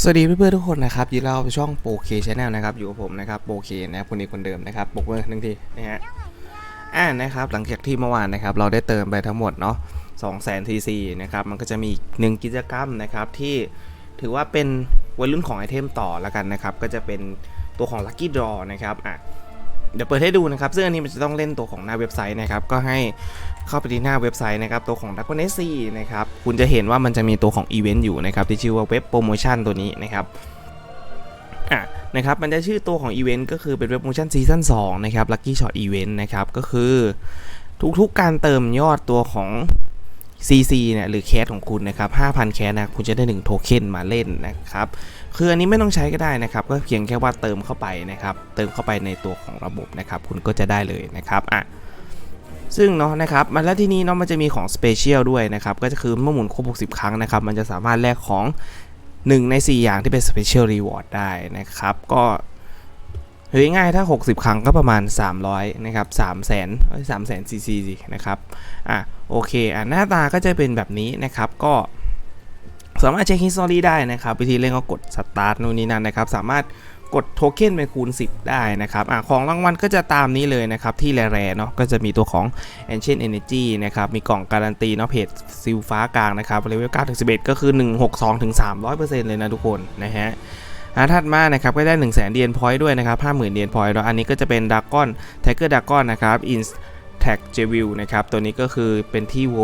สวัสดีเพื่อนๆทุกคนนะครับยินดีต้อนรับช่องโปเคชแนลนะครับอยู่กับผมนะครับโปเคนะครับคนนี้คนเดิมนะครับปกมือหนึ่งทีนะฮะอ่านะครับหลังจากที่เมื่อวานนะครับเราได้เติมไปทั้งหมดเนาะ2 0 0 0 0 0 cc นะครับมันก็จะมีอีกหนึ่งกิจกรรมนะครับที่ถือว่าเป็นวัยรุ่นของไอเทมต่อแล้วกันนะครับก็จะเป็นตัวของ Lucky Draw นะครับอะ เดี๋ยวเปิดให้ดูนะครับ ซึ่งอันนี้มันจะต้องเล่นตัวของหน้าเว็บไซต์นะครับ ก็ให้เข้าไปที่หน้าเว็บไซต์นะครับ ตัวของ d r a g o n s นะครับ คุณจะเห็นว่ามันจะมีตัวของอีเวนต์อยู่นะครับ ที่ชื่อว่าเว็บโปรโมชั่นตัวนี้นะครับอะนะครับ มันจะชื่อตัวของอีเวนต์ก็คือเป็นเว็บโปรโมชั่นซีซั่น2นะครับ Lucky Shot Event นะครับ ก็คือทุกๆการเติมยอดตัวของ CC เนี่ยหรือแคสของคุณนะครับ 5,000 แคสนะคุณจะได้ 1 โทเค็นมาเล่นนะครับ คืออันนี้ไม่ต้องใช้ก็ได้นะครับ ก็เพียงแค่ว่าเติมเข้าไปนะครับ เติมเข้าไปในตัวของระบบนะครับ คุณก็จะได้เลยนะครับอะซึ่งเนาะนะครับมันแล้วที่นี้เนาะมันจะมีของสเปเชียลด้วยนะครับ ก็จะคือเมื่อหมุนครบ 60 ครั้งนะครับ มันจะสามารถแลกของ 1 ใน 4 อย่างที่เป็นสเปเชียลรีวอร์ดได้นะครับ ก็ เฮ้ยง่ายถ้า 60 ครั้งก็ประมาณ 300 นะครับ3แสน3แสนซีซีสินะครับ อะโอเค อะหน้าตาก็จะเป็นแบบนี้นะครับ ก็สามารถเช็คฮิสตอรี่ได้นะครับ วิธีเล่นก็กดสตาร์ทนู่นนี่นั่นนะครับ สามารถกดโทเค็นเป็นคูณ 10 ได้นะครับอะของรางวัลก็จะตามนี้เลยนะครับ ที่แร่ๆเนาะก็จะมีตัวของ Ancient Energy นะครับ มีกล่องการันตีเนาะเพจซิลฟ้ากลางนะครับเลเวล9ถึง11 ก็คือ 162ถึง300%เลยนะทุกคนนะฮะ อะถัดมานะครับก็ได้1 0 0 0 0 0เดียนพอยต์ด้วยนะครับ50,000เดียนพอยต์เนาะอันนี้ก็จะเป็นดากอนไทเกอร์ดากอนนะครับอินแท็กเจวิลนะครับ ตัวนี้ก็คือเป็นที่โว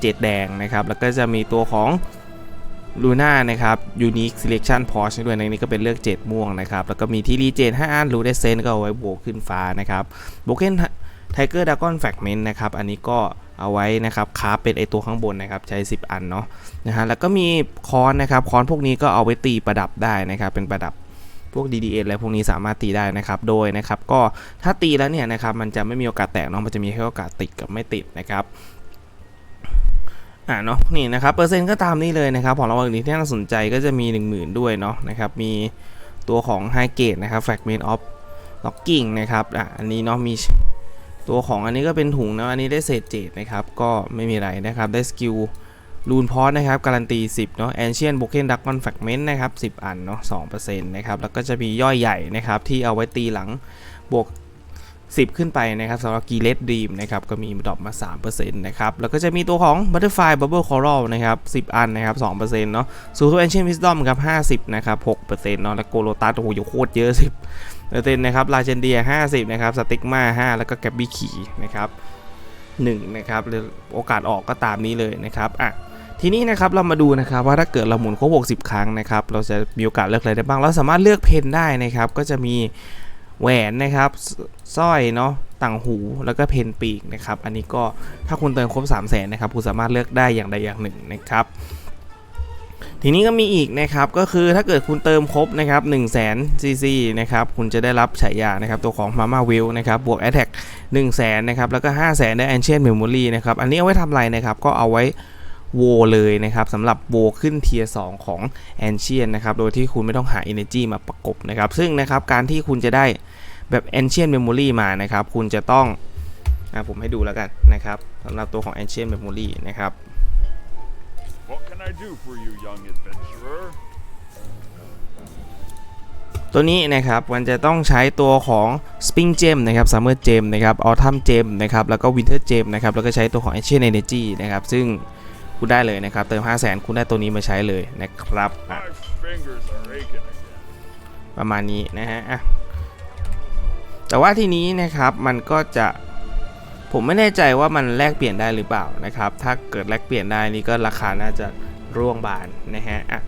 เจ็ดแดงนะครับ แล้วก็จะมีตัวของลูน่านะครับ Unique Selection Porsche ด้วยในนี้ก็เป็นเลือกเจ็ดม่วงนะครับ แล้วก็มีที่รีเจน5อันรูเดเซนก็เอาไว้โบกขึ้นฟ้านะครับโบเกนไทเกอร์ดากอนแฟกเมนต์นะครับ อันนี้ก็ เอาไว้นะครับคาเป็นไอตัวข้างบนนะครับใช้ 10 อันเนาะนะฮะแล้วก็มีค้อนนะครับค้อนพวกนี้ก็เอาไว้ตีประดับได้นะครับเป็นประดับพวก DDN อะไรพวกนี้สามารถตีได้นะครับ โดยนะครับก็ถ้าตีแล้วเนี่ยนะครับมันจะไม่มีโอกาสแตกเนาะมันจะมีแค่โอกาสติดกับไม่ติดนะครับอ่าเนาะนี่นะครับเปอร์เซ็นต์ก็ตามนี้เลยนะครับของรางวัลอื่นที่น่าสนใจก็จะมี 1 0,000 ด้วยเนาะนะครับมีตัวของ High Gate นะครับ Fragment of Locking นะครับอะอันนี้เนาะมี ตัวของอันนี้ก็เป็นถุงนะอันนี้ได้เศษเจดนะครับ ก็ไม่มีอะไรนะครับ ได้สกิลรูนพอสนะครับ การันตี 10 เนาะแอนเชียนโบเกนดักกอนแฟกเมนต์นะครับ 10 อันเนาะ2%นะครับ แล้วก็จะมีย่อยใหญ่นะครับ ที่เอาไว้ตีหลังบวก 10 ขึ้นไปนะครับสำหรับกีเลสดีมนะครับ ก็มีดรอปมา 3%นะครับ แล้วก็จะมีตัวของ Butterfly Bubble Coral นะครับ 10 อันนะครับ 2%เนาะสูตร Ancient Wisdom ครับ 50 นะครับ 6%เนาะ แล้วโกโลตัสโอ้โหโคตรเยอะ 10 เป็นนะครับลาเจนเดีย 50 นะครับสติกมา5แล้วก็แกบบี้ขี่นะครับ1นะครับโอกาสออกก็ตามนี้เลยนะครับอะทีนี้นะครับเรามาดูนะครับว่าถ้าเกิดเราหมุนครบ 60 ครั้งนะครับเราจะมีโอกาสเลือกอะไรได้บ้าง เราสามารถเลือกเพนได้นะครับก็จะมีแหวนนะครับสร้อยเนาะต่างหูแล้วก็เพนปีกนะครับอันนี้ก็ถ้าคุณเติมครบ 3 0 0แสนนะครับคุณสามารถเลือกได้อย่างใดอย่างหนึ่งนะครับ ทีนี้ก็มีอีกนะครับก็คือถ้าเกิดคุณเติมครบนะครับ1 0 0 0 0แสนซีซีนะครับคุณจะได้รับฉายานะครับตัวของ Mama w i l l นะครับบวก Attack 1 0 0 0 0แสนนะครับแล้วก็ 5 0 0แสนได้ Ancient Memory นะครับอันนี้เอาไว้ทำอะไรนะครับก็เอาไว้โวเลยนะครับสำหรับโวขึ้นเทียร์2ของ a n c i e n นะครับโดยที่คุณไม่ต้องหา Energy มาประกบนะครับซึ่งนะครับการที่คุณจะได้แบบ Ancient Memory มานะครับคุณจะต้องอผมให้ดูแล้วกันนะครับสำหรับตัวของ Ancient Memory นะครับ What can I do for you, young adventurer? ตัวนี้นะครับมันจะต้องใช้ตัวของ Spring Gem นะครับ Summer Gem นะครับ Autumn Gem นะครับ แล้วก็ Winter Gem นะครับ แล้วก็ใช้ตัวของ Ancient Energy นะครับ ซึ่งคุณได้เลยนะครับ เติม 5 0 0 0 0 0คุณได้ตัวนี้มาใช้เลยนะครับอะ My fingers are aching again. ประมาณนี้นะฮะอะแต่ว่าทีนี้นะครับมันก็จะ ผมไม่แน่ใจว่ามันแลกเปลี่ยนได้หรือเปล่านะครับ ถ้าเกิดแลกเปลี่ยนได้นี่ก็ราคาน่าจะร่วงบานนะฮะอะ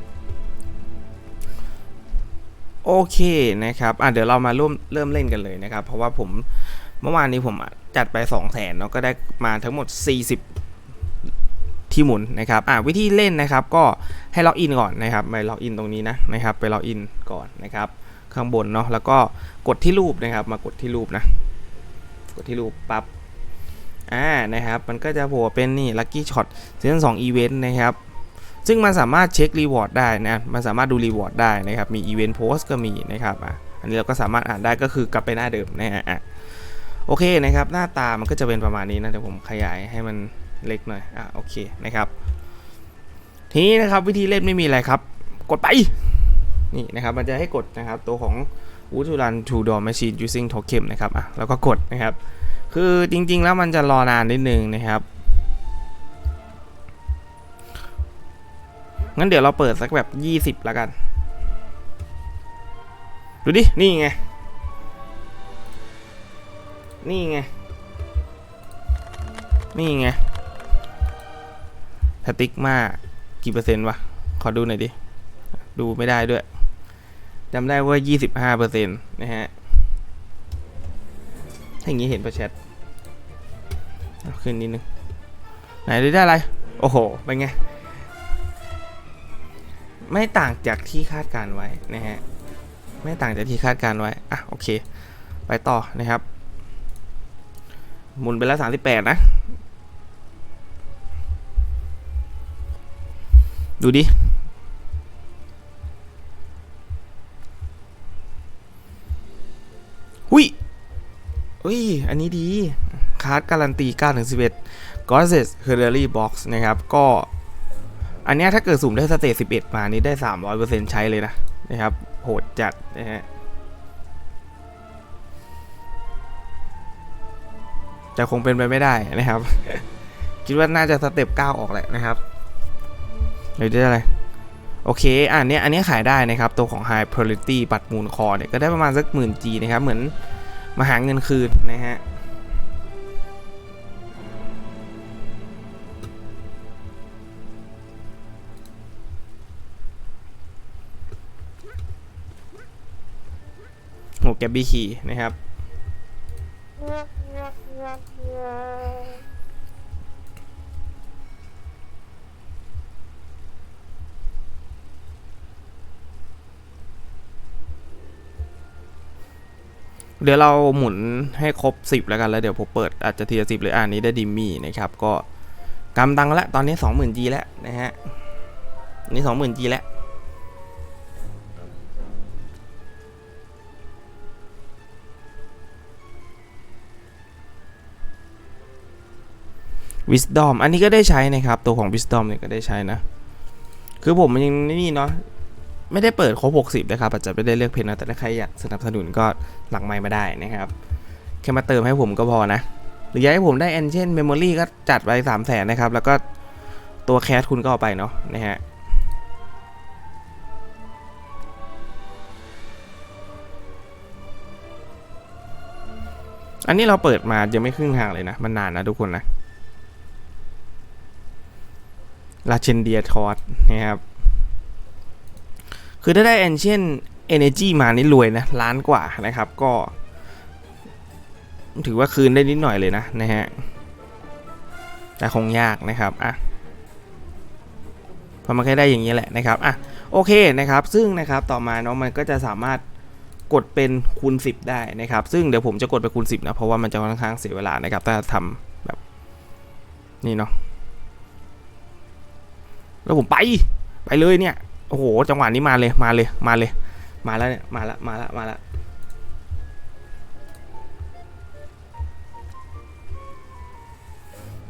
โอเคนะครับอะเดี๋ยวเรามาร่วมเริ่มเล่นกันเลยนะครับ เพราะว่าผมเมื่อวานนี้ผมจัดไป 2 0 0แสนเนาะก็ได้มาทั้งหมด 40 ที่หมุนนะครับอะวิธีเล่นนะครับ ก็ให้ล็อกอินก่อนนะครับไปล็อกอินตรงนี้นะนะครับ ไปล็อกอินก่อนนะครับ ข้างบนเนาะแล้วก็กดที่รูปนะครับ มากดที่รูปนะ กดที่รูปปับ๊บ อ่านะครับมันก็จะโผล่เป็นนี่ลัคกี้ช็อตซีซั่นสองอีเวนต์นะครับซึ่งมันสามารถเช็ครีวอร์ดได้นะมันสามารถดูรีวอร์ดได้นะครับ มีอีเวนต์โพสก็มีนะครับอะอันนี้เราก็สามารถอ่านได้ก็คือกลับไปหน้าเดิมนะฮะโอเคนะครับ หน้าตามันก็จะเป็นประมาณนี้นะเดี๋ยวผมขยายให้มันเล็กหน่อยอะโอเคนะครับ ทีนี้นะครับวิธีเล่นไม่มีอะไรครับ กดไปนี่นะครับมันจะให้กดนะครับตัวของ w o o d to run two door machine using token นะครับอะแล้วก็กดนะครับ คือจริง ๆ แล้วมันจะรอนานนิดนึงนะครับงั้นเดี๋ยวเราเปิดสักแบบ20แล้วกัน ดูดิ นี่ไง นี่ไง นี่ไงสติ๊กมากี่เปอร์เซ็นต์วะ ขอดูหน่อยดิ ดูไม่ได้ด้วยจำได้ว่า 25เปอร์เซ็นต์นะฮะ อย่างนี้เห็นประแชทขึ้นนิดนึง ไหนดูได้อะไร โอ้โห เป็นไง ไม่ต่างจากที่คาดการไว้นะฮะ ไม่ต่างจากที่คาดการไว้ อะ โอเค ไปต่อนะครับ หมุนไปแล้ว38นะ ดูดิ อุ้ย อันนี้ดี คาร์ดการันตี9ถึง11 g o s e s h e r r y Box นะครับ ก็ อันนี้ถ้าเกิดสุ่มได้สเตจ11 มานี่ได้ 300%ใช้เลยนะ นะครับ โหดจัดนะฮะ แต่คงเป็นไปไม่ได้นะครับ คิดว่าน่าจะสเต็ป9ออกแหละนะครับเดี๋ยวจะอะไร โอเค อันนี้อันนี้ขายได้นะครับ ตัวของ High Priority ปัดมูลคอเนี่ย ก็ได้ประมาณสักหมื่นจีนะครับ เหมือน มาหาเงินคืนนะฮะโหแกบบี้คีนะครับ เดี๋ยวเราหมุนให้ครบ 10 แล้วกันแล้วเดี๋ยวผมเปิดอาจจะทีละสิบเลยออันนี้ได้ดิมมี่นะครับก็กำตังแล้วตอนนี้ 20,000 G แล้วนะฮะนี่ 20,000 G แล้ว Wisdom อันนี้ก็ได้ใช้นะครับ ตัวของ Wisdom เนี่ยก็ได้ใช้นะ คือผมมันยังนี่เนาะ ไม่ได้เปิดครบ 60 นะครับ อาจจะไม่ได้เลือกเพนนะแต่ถ้าใครอยากสนับสนุนก็หลังไมค์มาได้นะครับ แค่มาเติมให้ผมก็พอนะ หรืออยากให้ผมได้ Ancient Memory ก็จัดไป3 0 0แสนนะครับ แล้วก็ตัวแคสคุณก็เอาไปเนาะนะฮะอันนี้เราเปิดมายังไม่ครึ่งทางเลยนะ มันนานนะทุกคนนะลาเชนเดียทอสนะครับ คือถ้าได้ Ancient Energy มานี่รวยนะล้านกว่านะครับก็ ถือว่าคืนได้นิดหน่อยเลยนะนะฮะแต่คงยากนะครับอะพราะมันแค่ได้อย่างนี้แหละนะครับอะโอเคนะครับ ซึ่งนะครับต่อมาเนาะมันก็จะสามารถกดเป็นคูณ 10 ได้นะครับ ซึ่งเดี๋ยวผมจะกดไปคูณ 10 นะ เพราะว่ามันจะค่อนข้างเสียเวลานะครับ ถ้าทำแบบนี่เนาะแล้วผมไปไปเลยเนี่ย โอ้โห จังหวะนี้มาเลย มาเลย มาเลย มาแล้วเนี่ย มาละ มาละ มาละ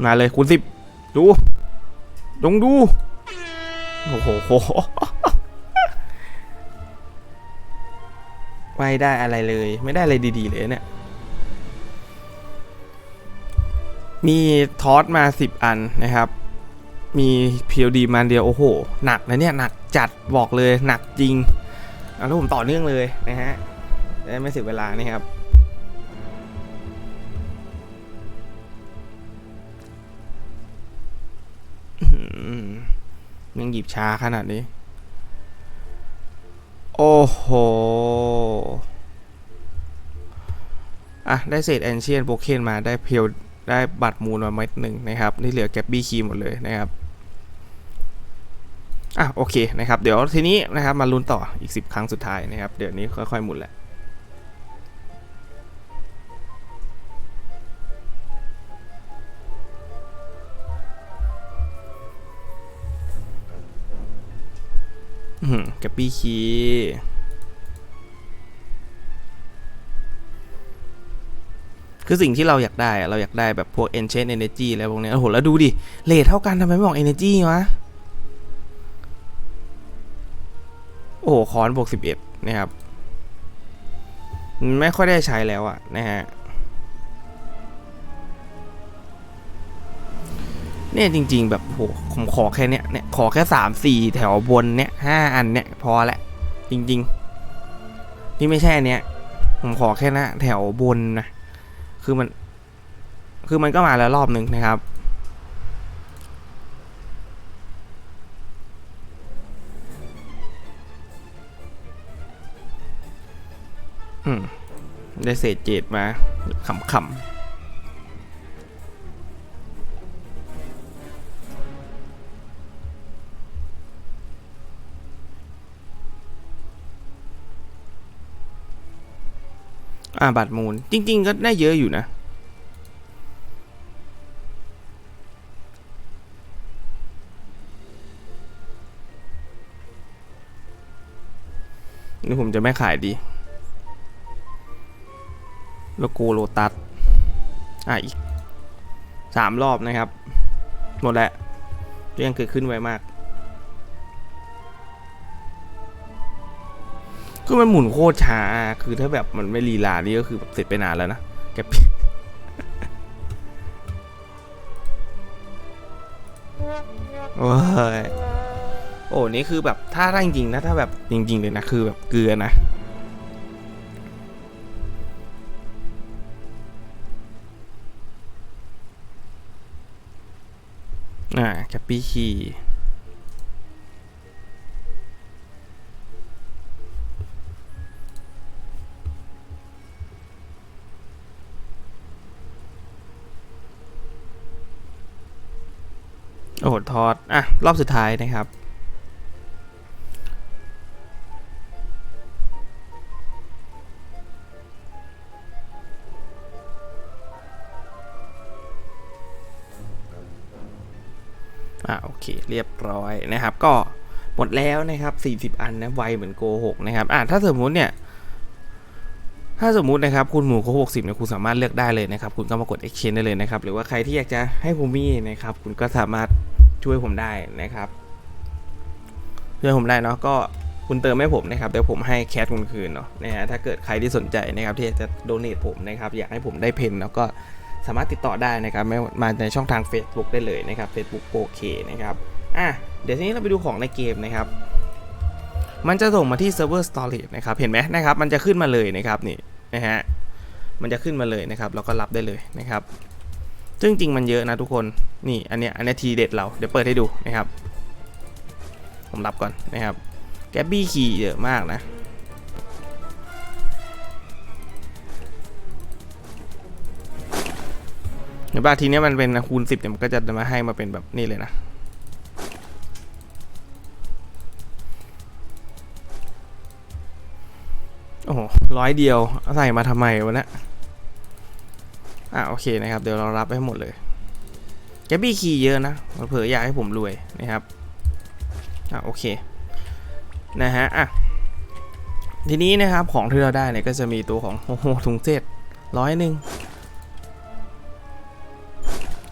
มาเลยคูณสิบ ดูลงดู โอ้โหโหไม่ได้อะไรเลย ไม่ได้อะไรดีๆเลยเนี่ย มีทอสมาสิบอันนะครับ มีพีดีมาเดียวโอ้โห หนักนะเนี่ย หนักจัดบอกเลยหนักจริงเอาแล้วผมต่อเนื่องเลยนะฮะจะได้ไม่เสียเวลานะครับยังหยิบช้าขนาดนี้ โอ้โห อะ ได้เศษแอนเชียนโปเคนมาได้เพียวได้บัตรมูลมาเม็ดหนึ่งนะครับ นี่เหลือแกบบี้คีหมดเลยนะครับ อะโอเคนะครับเดี๋ยวทีนี้นะครับมาลุ้นต่ออีก 10 ครั้งสุดท้ายนะครับ เดี๋ยวนี้ค่อยๆหมุนแหละกับปี้คีคือสิ่งที่เราอยากได้ เราอยากได้แบบพวก Enchant Energy อะไรพวกนี้โอ้โห แล้วดูดิเลทเท่ากันทำไมไม่บอก Energy วะ คอนบวกสิบเอ็ดนะครับมันไม่ค่อยได้ใช้แล้วอะนะฮะเนี่ยจริง ๆ แบบโหผมขอแค่เนี้ยเนี่ยขอแค่สามสี่แถวบนเนี่ยห้าอันเนี่ยพอละจริงๆนี่ไม่ใช่เนี้ยผมขอแค่นะแถวบนนะคือมัน คือมันก็มาแล้วรอบหนึ่งนะครับ ได้เศษเจดมาขำๆอ่าบัตรมูล จริง ๆ ก็ได้เยอะอยู่นะ นี่ผมจะไม่ขายดี โลโกโลตัสอะอีกสามรอบนะครับ หมดแล้วยังเกิดขึ้นไวมากคือมันหมุนโคตรช้า คือถ้าแบบมันไม่ลีลานี่ก็คือแบบเสร็จไปนานแล้วนะแกปิดโอ้ยโอ้นี่คือแบบถ้าได้จริงๆนะถ้าแบบจริง ๆ เลยนะ คือแบบเกลือนะ อ่าแคปปี้คีย์โอ้โหทอด อะ รอบสุดท้ายนะครับ เรียบร้อยนะครับ ก็หมดแล้วนะครับ 40 อันนะไวเหมือนโกหกนะครับอะถ้าสมมุติเนี่ยถ้าสมมุตินะครับคุณหมูโกหกสิบเนี่ยคุณสามารถเลือกได้เลยนะครับ คุณก็มากด exchange ได้เลยนะครับ หรือว่าใครที่อยากจะให้ผมมีนะครับ คุณก็สามารถช่วยผมได้นะครับช่วยผมได้เนาะก็คุณเติมให้ผมนะครับเดี๋ยวผมให้แคทคุณคืนเนาะนะฮะถ้าเกิดใครที่สนใจนะครับ ที่จะโดเนทผมนะครับ อยากให้ผมได้เพนแล้วก็สามารถติดต่อได้นะครับไม่มาในช่องทาง Facebook ได้เลยนะครับ Facebook โอเคนะครับ อะเดี๋ยวทีนี้เราไปดูของในเกมนะครับ มันจะส่งมาที่ Server Storage นะครับ เห็นไหมนะครับ มันจะขึ้นมาเลยนะครับนี่นะฮะ มันจะขึ้นมาเลยนะครับ แล้วก็รับได้เลยนะครับ ซึ่งจริงมันเยอะนะทุกคน นี่อันเนี้ยอันเนี้ยทีเด็ดเรา เดี๋ยวเปิดให้ดูนะครับ ผมรับก่อนนะครับ แกบบี้คีย์เยอะมากนะเดี๋ยวบางทีเนี้ยมันเป็นคูณสิบเนี่ยมันก็จะมาให้มาเป็นแบบนี้เลยนะ โอ้โหร้อยเดียวใส่มาทำไมวะเนะอะโอเคนะครับ เดี๋ยวเรารับไปให้หมดเลยแกบบี้คียเยอะนะเผื่ออยากให้ผมรวยนะครับอะโอเคนะฮะอะทีนี้นะครับของที่เราได้เนี่ยก็จะมีตัวของโอ้โหถุงเศษร้อยหนึ่ง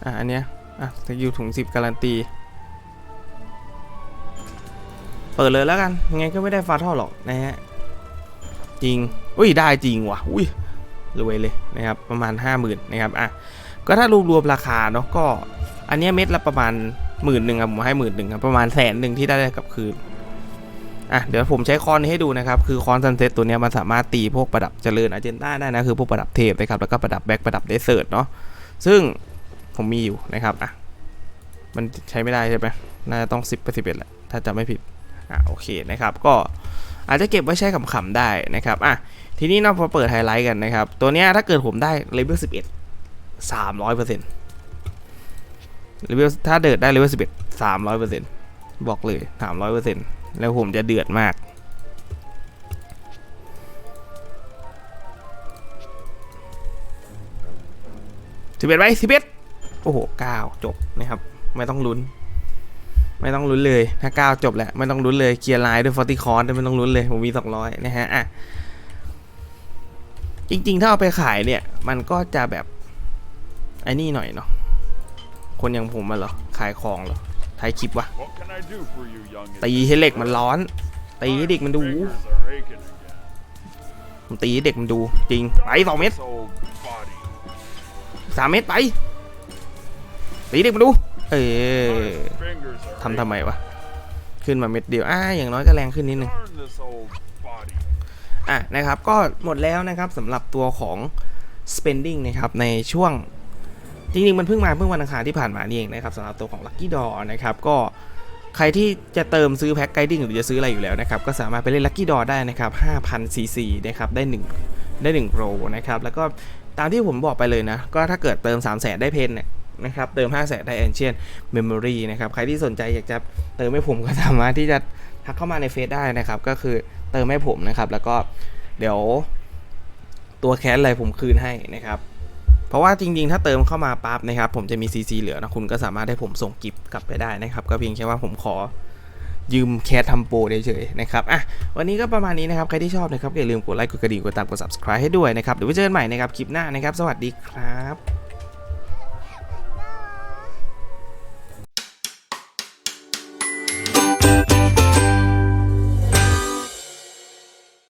อะอันเนี้ยอะสกิลถุงสิบการันตีเปิดเลยแล้วกันยังไงก็ไม่ได้ฟาท่อหรอกนะฮะ จริงอุ้ยได้จริงว่ะอุ้ยรวยเลยนะครับประมาณ 5 0,000นะครับอะก็ถ้ารวมรวมราคาเนาะก็อันนี้เม็ดละประมาณหมื่นหนึ่งครับผมให้หมื่นหนึ่งครับประมาณแสนหนึ่งที่ได้กลับคืนอะเดี๋ยวผมใช้คอนนี้ให้ดูนะครับ คือคอนซันเซ็ตตัวนี้มันสามารถตีพวกประดับเจริญอาเจนต้าได้นะ คือพวกประดับเทพนะครับ แล้วก็ประดับแบ็คประดับเดสเซิร์ตเนาะซึ่งผมมีอยู่นะครับอะมันใช้ไม่ได้ใช่ไหมน่าจะต้อง 10ไป11แหละถ้าจะไม่ผิดอะโอเคนะครับ ก็ อาจจะเก็บไว้ใช้ขำๆได้นะครับอะทีนี้เราพอเปิดไฮไลท์กันนะครับ ตัวเนี้ยถ้าเกิดผมได้เลเวล11 300เปอร์เซ็นต์เลเวลถ้าเดิดได้เลเวล11 300เปอร์เซ็นต์บอกเลย300เปอร์เซ็นต์แล้วผมจะเดือดมากสิบเอ็ดไว้สิบเอ็ดโอ้โหเก้าจบนะครับ ไม่ต้องลุ้น ไม่ต้องลุ้นเลยถ้าเก้าจบแล้วไม่ต้องลุ้นเลยเคลียร์ไลน์ด้วยฟอร์ติคอร์ไม่ต้องลุ้นเลยผมมีสองร้อยนะฮะอะจริงๆ ถ้าเอาไปขายเนี่ย มันก็จะแบบไอ้นี่หน่อยเนาะคนอย่างผมมาเหรอ ขายของเหรอถ่ายคลิปวะตีให้เหล็กมันร้อน ตีให้เด็กมันดูผมตีให้เด็กมันดู จริงไปสองเม็ดสามเม็ดไปตีเด็กมันดู เออทำทำไมวะ ขึ้นมาเม็ดเดียวอ่าอย่างน้อยก็แรงขึ้นนิดนึงอะนะครับก็หมดแล้วนะครับสำหรับตัวของ spending นะครับในช่วงจริงๆมันเพิ่งมาเพิ่งวันอังคารที่ผ่านมานี่เองนะครับสำหรับตัวของ Lucky Door นะครับก็ใครที่จะเติมซื้อแพ็คไกดิ้งหรือจะซื้ออะไรอยู่แล้วนะครับก็สามารถไปเล่น Lucky Door ได้นะครับ5,000 cc นะครับได้ 1 ได้1โรนะครับแล้วก็ตามที่ผมบอกไปเลยนะ ก็ถ้าเกิดเติม 3 0 0แสนได้เพนเนี่ย นะครับเติม 5 0 0แสนได้ Ancient Memory นะครับใครที่สนใจอยากจะเติมให้ผมก็สามารถที่จะทักเข้ามาในเฟซได้นะครับ ก็คือเติมให้ผมนะครับ แล้วก็เดี๋ยวตัวแคสอะไรผมคืนให้นะครับเพราะว่าจริงๆ ถ้าเติมเข้ามาปั๊บนะครับผมจะมี CC เหลือนะคุณก็สามารถให้ผมส่งกิฟต์กลับไปได้นะครับ ก็เพียงแค่ว่าผมขอยืมแคสทำโปรเฉยๆนะครับอะวันนี้ก็ประมาณนี้นะครับ ใครที่ชอบนะครับอย่าลืมกดไลค์กดกระดิ่งกดตามกด subscribe ให้ด้วยนะครับเดี๋ยวไว้เจอกันใหม่นะครับคลิปหน้านะครับ สวัสดีครับ